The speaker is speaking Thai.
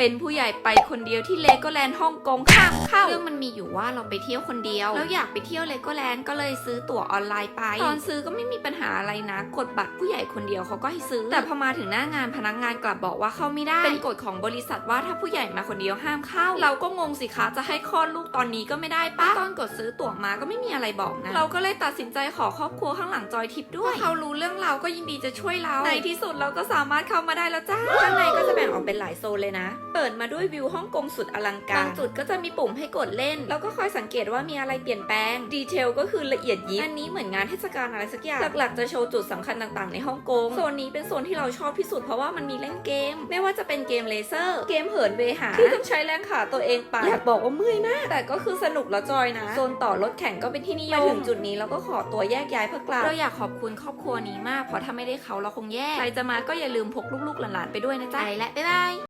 เป็นผู้ใหญ่ไปคนเดียวที่เลโกแลนด์ฮ่องกงห้ามเข้าเรื่องมันมีอยู่ว่าเราไปเที่ยวคนเดียวแล้วอยากไปเที่ยวเลโกแลนด์ก็เลยซื้อตั๋วออนไลน์ไปตอนซื้อก็ไม่มีปัญหาอะไรนะ กดบัตรผู้ใหญ่คนเดียวเขาก็ให้ซื้อ แต่พอมาถึงหน้างานพนักงานกลับบอกว่าเข้าไม่ได้เป็นกฎของบริษัทว่าถ้าผู้ใหญ่มาคนเดียวห้ามเข้า เราก็งงสิคะจะให้คลอดลูกตอนนี้ก็ไม่ได้ปะตอนกดซื้อตั๋วมาก็ไม่มีอะไรบอกนะเราก็เลยตัดสินใจขอครอบครัวข้างหลังจอยทิปด้วยเขารู้เรื่องเราก็ยินดีจะช่วยเราในที่สุดเราก็สามารถเข้ามาได้แล้วจ้าข้างในก็จะแบ่งออกเป็นหลายโซนเลยนะเปิดมาด้วยวิวฮ่องกงสุดอลังการ บางจุดก็จะมีปุ่มให้กดเล่น แล้วก็คอยสังเกตว่ามีอะไรเปลี่ยนแปลง ดีเทลก็คือละเอียดยิบ อันนี้เหมือนงานเทศกาลอะไรสักอย่าง หลักๆจะโชว์จุดสำคัญต่างๆในฮ่องกง โซนนี้เป็นโซนที่เราชอบที่สุดเพราะว่ามันมีเล่นเกม ไม่ว่าจะเป็นเกมเลเซอร์ เกมเหินเวหาที่ต้องใช้แรงขาตัวเองไปอยากบอกว่าเมื่อยมาก แต่ก็คือสนุกแล้วจอยนะ โซนต่อรถแข่งก็เป็นที่นิยมมาถึงจุดนี้เราก็ขอตัวแยกย้ายเพื่อกลับ เราอยากขอบคุณครอบครัวนี้มาก เพราะถ้าไม่ได้เขาเราคงแย่ ใครจะมาก็อย่าลืมพกลูกๆหลานๆไปด้วยนะจ๊ะ ไปและบ๊ายบาย